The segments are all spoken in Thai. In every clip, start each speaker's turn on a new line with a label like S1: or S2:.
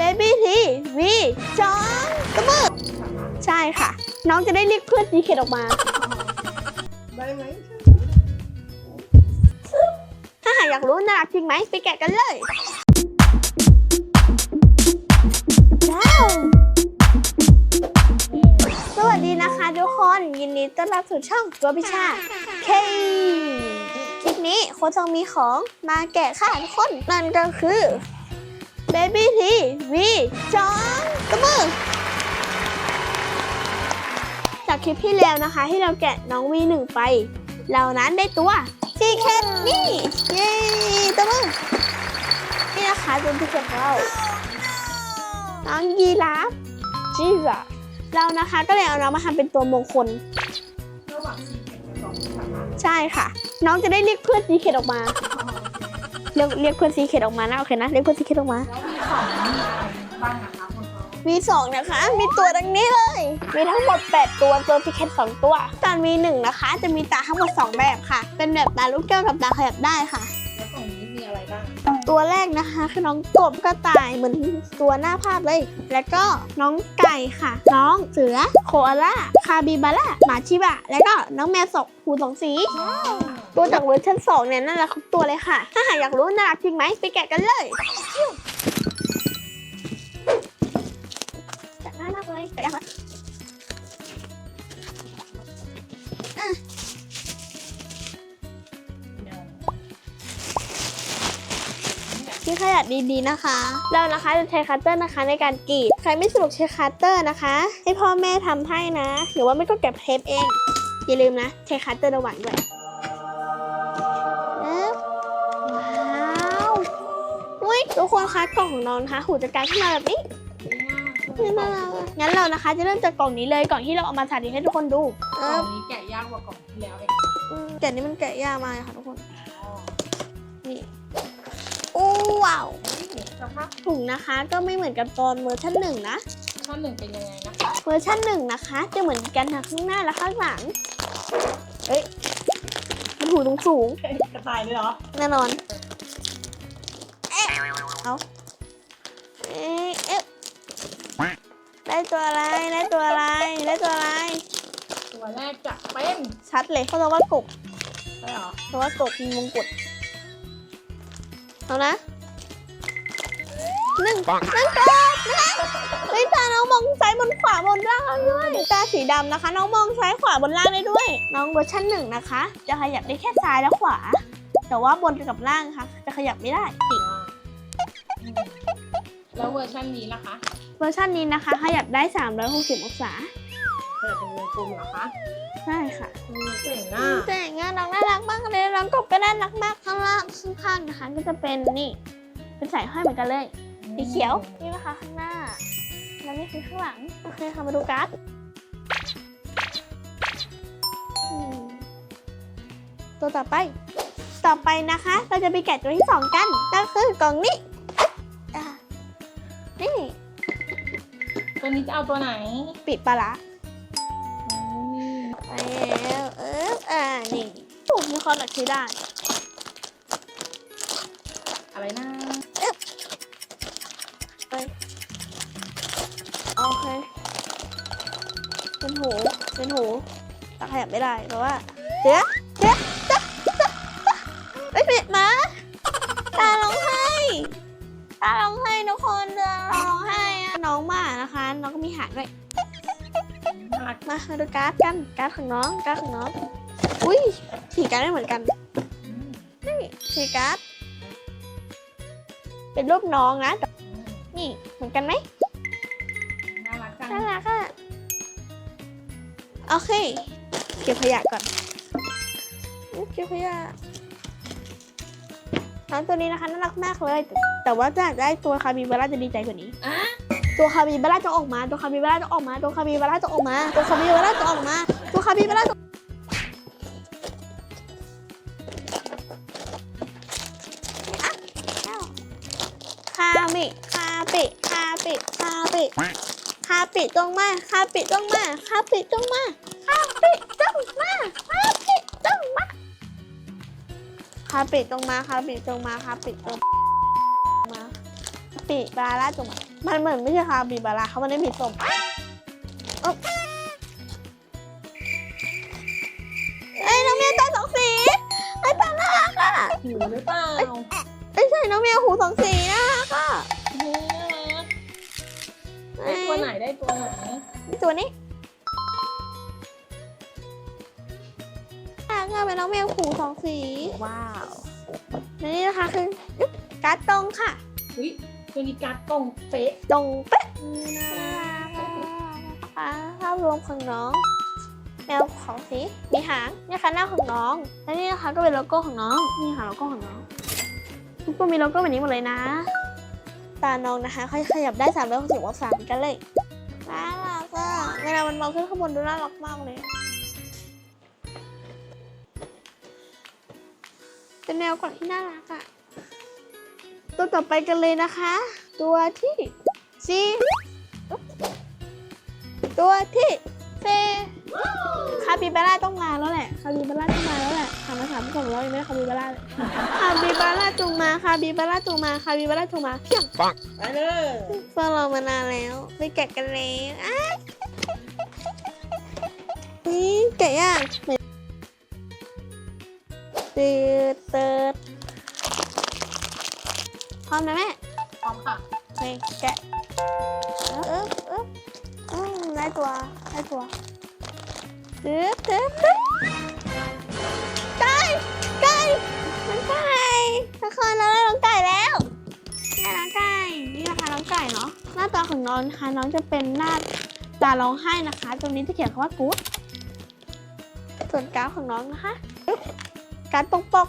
S1: Baby T V จองตะมือใช่ค่ะ น้องจะได้เรียกเพื่อนซีเคดออกมา
S2: ได้ไหม
S1: ถ้าหากอยากรู้น่ารักจริงไหมไปแกะกันเลยว้าวสวัสดีนะคะทุกคนยินดีต้อนรับสู่ช่องตัวพิชาเคคลิปนี้โค้ชองมีของมาแกะค่ะทุกคนนั่นก็คือ Baby T V จองตะมือจากคลิปที่แล้วนะคะ ที่เราแกะน้อง V1 ไป เรานั้นได้ตัวซีเคทนี่เย้ตบมือนี่นะคะตัวซีเคทของเราน้องยีราฟจีราเรานะคะก็เลยเอาน้องมาทำเป็นตัวมงคลใช่ค่ะ น้องจะได้เรียกเพื่อนซีเคทออกมาเรียกเรียกเพื่อนซีเคทออกมานะโอเคนะเรียกเพื่อนซีเคทออกมา
S2: มีสองนะคะ
S1: มีตัวดังนี้เลย มีทั้งหมด 8 ตัวตัวซีเคท2ตัว ตอนมีหนึ่งนะคะ จะมีตาทั้งหมด 2 แบบค่ะ เป็นแบบตาลูกแก้วกับตาขยับได้ค่ะ
S2: แล้วกล่องนี้มีอะไรบ้าง
S1: ตัวแรกนะคะคือน้องกบกระต่ายเหมือนตัวหน้าภาพเลย แล้วก็น้องไก่ค่ะ น้องเสือโคอาล่าคาบิบาร่าหมาชิบะ แล้วก็น้องแมวสองหูสองสี ตัวจากเวอร์ชัน2เนี่ยน่ารักทุกตัวเลยค่ะ ถ้าหากอยากรู้น่ารักจริงไหมไปแกะกันเลย ดดีๆนะคะ เรานะคะจะใช้คัตเตอร์นะคะในการกรีด ใครไม่สะดวกใช้คัตเตอร์นะคะ ให้พ่อแม่ทำให้นะ หรือว่าไม่ก็เก็บเทปเอง อย่าลืมนะ ใช้คัตเตอร์ระหว่างด้วยเอ๊ะว้าวอุ้ยทุกคนคะกล่องของน้องนะคะหูจะกลายขึ้นมาแบบนี้นี่น่ารักอะงั้นเรานะคะจะเริ่มจากกล่องนี้เลยกล่องที่เราเอามาสาธิตให้ทุกคนดู
S2: ก
S1: เอ
S2: ล่อ
S1: อง
S2: นี้แกะยากกว่ากล่องที่แล้วเอง
S1: อืมแกะนี้มันแกะยากมากเลยค่ะทุกคนนี่ อ้ว้าว
S2: สภาพ
S1: ถุงนะคะก็ไม่เหมือนกับตอนเวอร์ชันหนึ่งนะ
S2: ข้อหนึ่งเป็นยังไงนะคะ
S1: เวอร์ชันหนึ่งนะคะ จะเหมือนกันทั้งข้างหน้าและข้างหลัง เอ้ย มันหูตรงสูง
S2: กระต่ายเลยเหรอ
S1: แน่นอน เอ๊ะเอาเอ๊ะเอ๊ะได้ตัวอะไร ได้ตัวอะไร ได้ตัวอะไร
S2: ตัวแรกจะเป็น
S1: ชัดเลยเขาเรียกว่ากบ
S2: ใช่เหรอ
S1: เพราะว่ากบมีมงกุฎเอานะ หนึ่งหนึ่งกบนะคะเฮ้ยตาน้องมองซ้ายบนขวาบนล่างด้วยตาสีดำนะคะ น้องมองซ้ายขวาบนล่างได้ด้วย น้องเวอร์ชันหนึ่งนะคะ จะขยับได้แค่ซ้ายและขวา แต่ว่าบนกับล่างค่ะ จะขยับไม่ได้อีก
S2: อืมแล้วเวอร์ชันนี้ล่ะคะ
S1: เวอร์ชันนี้นะคะ ขยับได้ 360 องศา
S2: เปิดเป็นวงกลมเหรอคะ
S1: ใช่ค่ะ
S2: อืมเจ๋งอะ
S1: แต่งงานน้องน่ารักมากเลยน้องกบก็น่ารักมากข้างล่างข้างๆนะคะ ก็จะเป็นนี่ เป็นสายห้อยเหมือนกันเลย สีเขียว นี่นะคะข้างหน้า แล้วนี่คือข้างหลัง โอเคค่ะมาดูการ์ดอืมตัวต่อไป ต่อไปนะคะ เราจะไปแกะตัวที่สองกันก็คือกล่องนี้อะนี่
S2: ตัวนี้จะเอาตัวไหน
S1: ปิดปลาร้า
S2: อืม
S1: ไปแล้วเอออ่า นี่โอ้มีความหนักใช้ได้
S2: อะไรนะ
S1: เป็นหูตาขยับไม่ได้เพราะว่าเดี๋ยเดี๋ยจ๊ะจ๊ะจ๊ะไม่ปิดมาตาร้องไห้ตาร้องไห้ทุกคนตาร้องไห้อะน้องหมานะคะ น้องก็มีหางด้วยมามาดูการ์ดกันการ์ดของน้องการ์ดของน้องอุ้ยสีการ์ดไม่เหมือนกันนี่สีการ์ดเป็นรูปน้องนะนี่เหมือนกันไหม โอเค เก็บขยะก่อนอุ๊ยเก็บขยะน้องตัวนี้นะคะน่ารักมากเลย แต่ว่าถ้าอยากได้ตัวคาบิบาร่าจะดีใจกว่านี้
S2: อะ
S1: ตัวคาบิบาร่าจะออกมา ตัวคาบิบาร่าจะออกมา ตัวคาบิบาร่าจะออกมา ตัวคาบิบาร่าจะออกมา ตัวคาบิบาร่าจะ ปิดต้องมาข้าปิดต้องมาข้าปิดต้องมาข้าปิดต้องมาข้าปิดต้องมาข้าปิดต้องมาข้าปิดต้องมาข้าปิดต้องมาปิดบาร่าตรงมามันเหมือนไม่ใช่คาปิบาร่าเขาไม่ได้ปิดสมเอ้ยน้องเมียตาสองสีไอ้ปลาน่ารักอะ
S2: หิวหรือเปล่า
S1: ไม่ใช่น้องเมียหูสองสีน่ารักอะ
S2: ตัวไหนได้ตัวไหน
S1: ตัวนี้น่ารักอะเป็นน้องเมียหูสองสี
S2: ว้าว
S1: และนี่นะคะคืออึ๊บการ์ดตรงค่ะ
S2: อุ้ยตัวนี้การ์ดกล่องเป๊ะ
S1: ตรงเป๊ะนะคะภาพรวมของน้อง แมวของสีมีหางนี่ค่ะหน้าของน้อง และนี่นะคะก็เป็นโลโก้ของน้องนี่ค่ะโลโก้ของน้องทุกคนมีโลโก้แบบนี้หมดเลยนะ ตาน้องนะคะค่อยขยับได้3ามร้อยหกสิบองศาเหมือนกันเลยน่ารักอะเวลามันมองขึ้นข้างบนดูน่ารักมากเลยเป็นแนวก่อนที่น่ารักอะ ตัวต่อไปกันเลยนะคะ ตัวที่สี่ตัวที่เซคาปิบาร่าต้องมาแล้วแหละ คาปิบาร่าต้องาแล้วแหละถามมาถามก่อนเรายังไม่ได้คาปิบาร่าเลยคาปิบาร่าจงมาคาปิบาร่าจงมาคาปิบาร่าจงมาเพียง
S2: ไปเลย
S1: เฝ้ารอมานานแล้วไปแกะกันแล้วอ้ายนี่แกะย่างเติร์ดเติร์ดพร้อมนะแม่
S2: พร้อมค่ะ
S1: ไปแกะเอ๊บเอ๊บเอ๊บอืมได้ตัวได้ตัวเอ๊บเอ๊บ ทุกคนเราได้น้องไก่แล้วได้น้องไก่นี่นะคะน้องไก่เนาะหน้าตาของน้องนะคะน้องจะเป็นหน้าตาร้องไห้นะคะ ตรงนี้จะเขียนคำว่ากู๊ดส่วนการ์ดของน้องนะคะอึ๊บการ์ดปกปก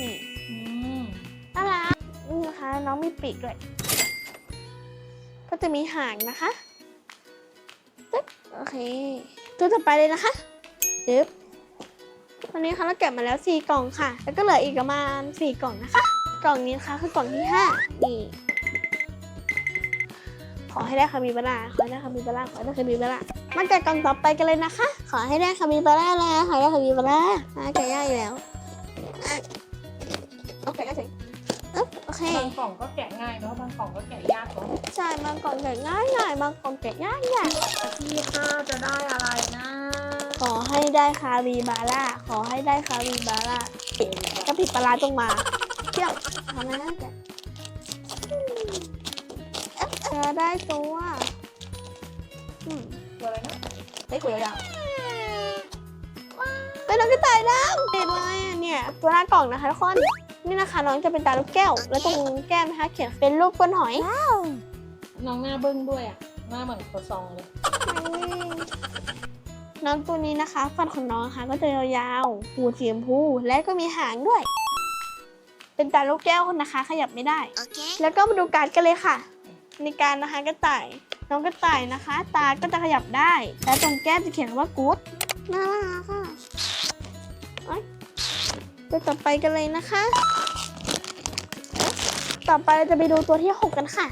S1: นี่
S2: อืม
S1: น่ารักนี่นะคะ น้องมีปีกด้วย ก็จะมีหางนะคะตึ๊บโอเคตัวต่อไปเลยนะคะตึ๊บ วันนี้ค่ะเราเก็บมาแล้วสี่กล่องค่ะ แล้วก็เหลืออีกประมาณสี่กล่องนะคะ กล่องนี้นะคะคือกล่องที่ห้านี่ขอให้ได้คาบิบาร่าขอให้ได้คาบิบาร่าขอให้ได้คาบิบาร่ามาแกะกล่องต่อไปกันเลยนะคะ ขอให้ได้คาบิบาร่าแล้วขอให้ได้คาบิบาร่าอะแกะยากอีกแล้วอะโอเคก็ถึงอึ๊บโอเค
S2: บางกล่องก็แกะง่ายเนาะบางกล่องก็แกะยากเนาะ
S1: ใช่บางกล่องแกะง่ายง่ายบางกล่องแกะยากยาก
S2: พี่ข้าวจะได้อะไรนะ
S1: ขอให้ได้คาบิบาร่า ขอให้ได้คาบิบาร่าก็ผิดปลาร้าจงมาเที่ยวทำไมนะแกะเอ๊ะจะได้ตัวอืม
S2: ตัวอะไรนะ
S1: ได้คุยยาวเป็นน้องกระต่ายดำติดเลยอะเนี่ยตัวหน้ากล่องนะคะทุกคนนี่นะคะน้องจะเป็นตาลูกแก้ว แล้วตรงแก้มนะคะเขียนเป็นรูปก้นหอย
S2: น้องหน้าเบิ้งด้วยอะ หน้าเหมือนตัวซองเลย
S1: น้องตัวนี้นะคะฟันของน้องนะคะก็จะยาวๆหูสีชมพูและก็มีหางด้วย เป็นตาลูกแก้วนะคะ ขยับไม่ได้แล้วก็มาดูการ์ดกันเลยค่ะ ในการนะคะกระต่าย น้องกระต่ายนะคะ ตาก็จะขยับได้ และตรงแก้มจะเขียนคำว่ากู๊ดน่ารักค่ะเอ้ยตัวต่อไปกันเลยนะคะ ต่อไปเราจะไปดูตัวที่ 6 กันค่ะ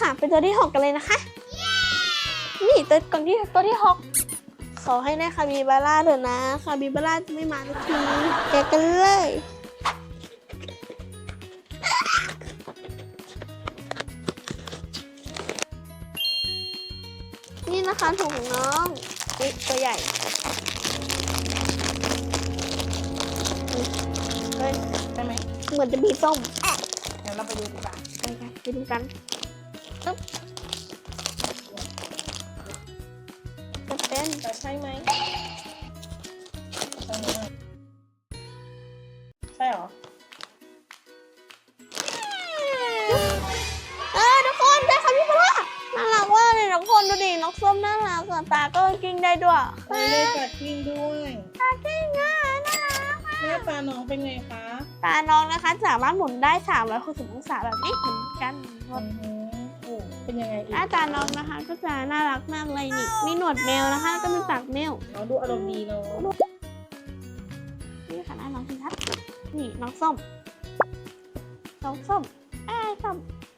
S1: ค่ะ เป็นตัวที่6กันเลยนะคะ นี่ตัวก่อนที่ตัวที่6ขอให้ได้คาบิบาร่าเถอะนะคาบิบาร่าจะไม่มาสักทีแกะกันเลยนี่นะคะถุงของน้องนี่ตัวใหญ่เฮ้ย
S2: ได้ไหม
S1: เหมือนจะมีส้ม
S2: เดี๋ยวเราไปดูดีกว่า
S1: ไปกันไปดูกันปึ๊บ จะเป็น
S2: จะใช่ไหมใช่หมใช่เหรอ
S1: เออทุกคนได้คาบิบาร่าน่ารักว่ากเลยทุกคนดูดิน้องส้มน่ารักอะตาก็กิ้งได้ด้วย
S2: ไปเลยกัดกิ้งด้วย
S1: ตากิ้งอะน่ารัก
S2: หน้าตาน้องเป็นไงคะ
S1: ตาน้องนะคะสามารถหมุนได้360องศาแบบนี้เหมือนกันหม
S2: อื
S1: ด
S2: อหือโอ้ เป็นยังไงอี
S1: ห
S2: ก
S1: น้าตาน้องนะคะก็จะน่ารักมากเลยนี่มีหนวดแมวนะคะแล้วก็มีปากแมว
S2: น้องดูอารมณ์ดีเนาะ
S1: นี่ค่ะหน้าน้องชัดๆนี่น้องส้ม น้องส้มแอ้ส้ม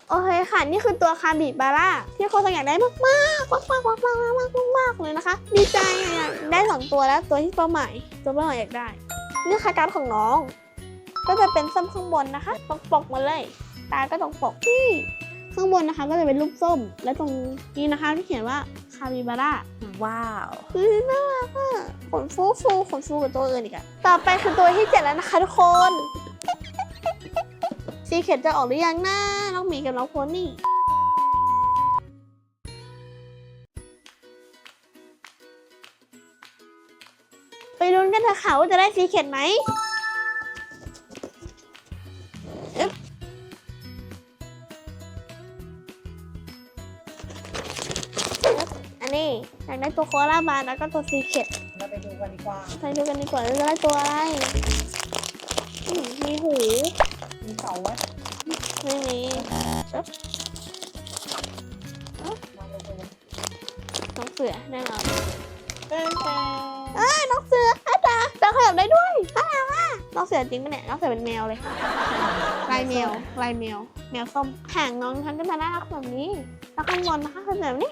S1: โอเคค่ะ นี่คือตัวคาบิบาร่าที่โคสังอยากได้มากๆมากๆมากๆมากๆมากๆมากๆมากๆเลยนะคะ ดีใจอยากได้สองตัวแล้วตัวที่เป้าหมายตัวเป้าหมายอยากได้ นี่ค่ะการ์ดของน้อง ก็จะเป็นส้มข้างบนนะคะ ตรงปกมาเลย ตาก็ตรงปกที่ ข้างบนนะคะก็จะเป็นรูปส้ม และตรงนี้นะคะที่เขียนว่าคาบิบาร่า
S3: ว้าว
S1: คือน่ารักอะขนฟูฟูขนฟูกับตัวอื่นอีกอะต่อไปคือตัวที่เจ็ดแล้วนะคะทุกคนซีเข็ดจะออกหรือยังนะน้องหมีกับน้องโพนี่ไปลุ้นกันเถอะค่ะว่าจะได้ซีเข็ดไหม ได้ตัวโคอาล่าบาร์แล้วก็ตัวซีเข็ด
S2: เราไปดูกันดีกว่า
S1: ไปดูกันดีกว่าว่าจะได้ตัวอะไรอืมมีหู
S2: มีเสาไว้
S1: ไม่มีปึ๊บ
S2: มาดูกัน
S1: น้องเสือแน่นอน
S2: เต้นแต่
S1: เอ้ยน้องเสืออาตาตาขยับได้ด้วยน่ารักอะน้องเสือจริงปะเนี่ยน้องเสือเป็นแมวเลย ลายแมวลายแมวแมวส้มหางน้องทันก็จะน่ารักแบบนี้แล้วข้างบนนะคะเป็นแบบนี้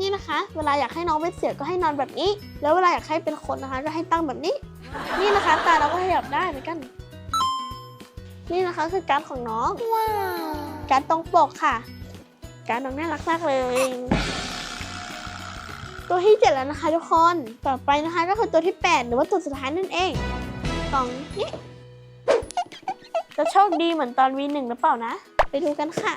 S1: นี่นะคะ เวลาอยากให้น้องเป็นเสือก็ให้นอนแบบนี้ แล้วเวลาอยากให้เป็นคนนะคะ ก็ให้ตั้งแบบนี้ นี่นะคะตาเราก็ขยับได้เหมือนกัน นี่นะคะคือการ์ดของน้อง ว้าวการ์ดตรงปกค่ะ การ์ดน้องน่ารักมากเลย ตัวที่เจ็ดแล้วนะคะทุกคน ต่อไปนะคะ ก็คือตัวที่แปดหรือว่าตัวสุดท้ายนั่นเองกล่องนี้จะโชคดีเหมือนตอนวีหนึ่งหรือเปล่านะ ไปดูกันค่ะ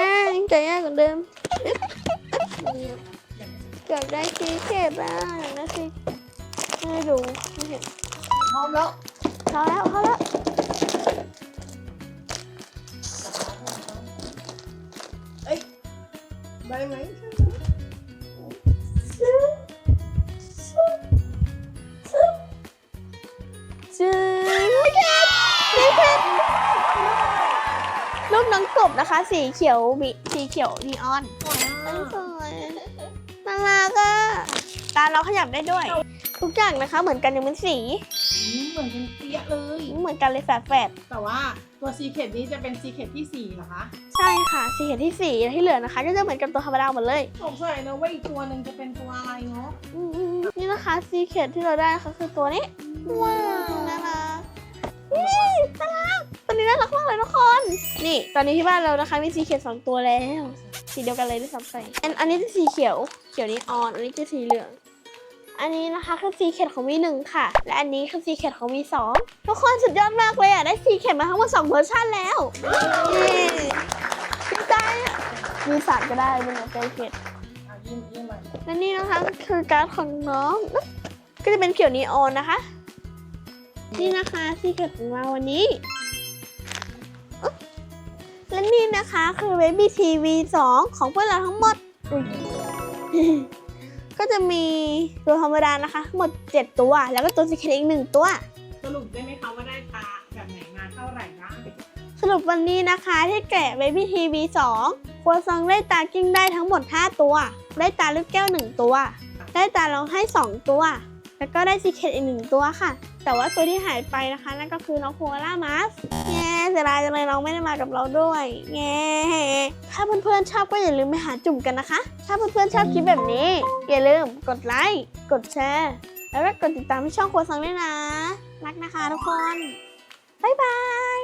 S1: ง่ายใจยากกว่าเดิมอึ๊บอึ๊บอยากได้ น้
S2: อ
S1: งกบนะคะ สีเขียวบิสีเขียวนีออนอันนี้สวยน่ารักอะตาเราขยับได้ด้วย ทุกอย่างนะคะ เหมือนกันยังเป็นสี
S2: อืมเหมือนกันเปี้ยเลย
S1: เหมือนกันเลยแฝดแฝด
S2: แต่ว่าตัวซีเคดนี้จะเป็นซีเคดที่สี่เหรอคะ
S1: ๆใช่ค่ะสีเขียวที่สีที่เหลือนะคะก็จะเหมือนกับตัวธรรมดาหมดเลย
S2: สงสัยนะว่าอีกตัวหนึ่งจะเป็นตัวอะไรเนาะ
S1: อืมๆนี่นะคะสีเขียวที่เราได้นะคะคือตัวนี้ว้าวน่ารักนี่น่ารัก ตัวนี้น่ารักมากเลยทุกคน นี่ ตอนนี้ที่บ้านเรานะคะมีสีเขียวสองตัวแล้ว สีเดียวกันเลยด้วยซ้ำไปอันอันนี้จะสีเขียว เขียวนี้ออน อันนี้จะสีเหลือง อันนี้นะคะคือสีเข็ดของวีหนึ่งค่ะ และอันนี้คือสีเข็ดของวีสองทุกคนสุดยอดมากเลยอะ ได้สีเข็ดมาทั้งหมดสองเวอร์ชันแล้วเย้ดีใจอะวีสามก็ได้เป็นแบบสีเข็ด
S2: อะยิ้มยิ้มมา
S1: และนี่นะคะคือการ์ดของน้อง ก็จะเป็นเขียวนีออนนะคะ นี่นะคะสีเข็ดของเราวันนี้ นี่นะคะ คือ Baby TV 2 ของพวกเราทั้งหมดอุ๊ยก็จะมีตัวธรรมดานะคะทั้งหมด 7 ตัว แล้วก็ตัวสีเขียวอีกหนึ่งตัว
S2: สรุปได้ไหมคะว่าได้ตาแบบไหนมาเท่าไหร่บ้าง
S1: สรุปวันนี้นะคะที่แกะ Baby TV 2ครัวซองได้ตากิ้งได้ทั้งหมด 5 ตัว ได้ตาลูกแก้ว 1 ตัว ได้ตาร้องให้ 2 ตัว แล้วก็ได้ซีเคทอีกหนึ่งตัวค่ะ แต่ว่าตัวที่หายไปนะคะ นั่นก็คือน้องโคอาล่ามัสแง่เสียดายจังเลยน้องไม่ได้มากับเราด้วยแง่ถ้าเพื่อนๆชอบก็อย่าลืมไปหาจุ่มกันนะคะ ถ้าเพื่อนๆชอบคลิปแบบนี้ อย่าลืมกดไลค์กดแชร์ แล้วก็กดติดตามที่ช่องโคซังด้วยนะ รักนะคะทุกคน บ๊ายบาย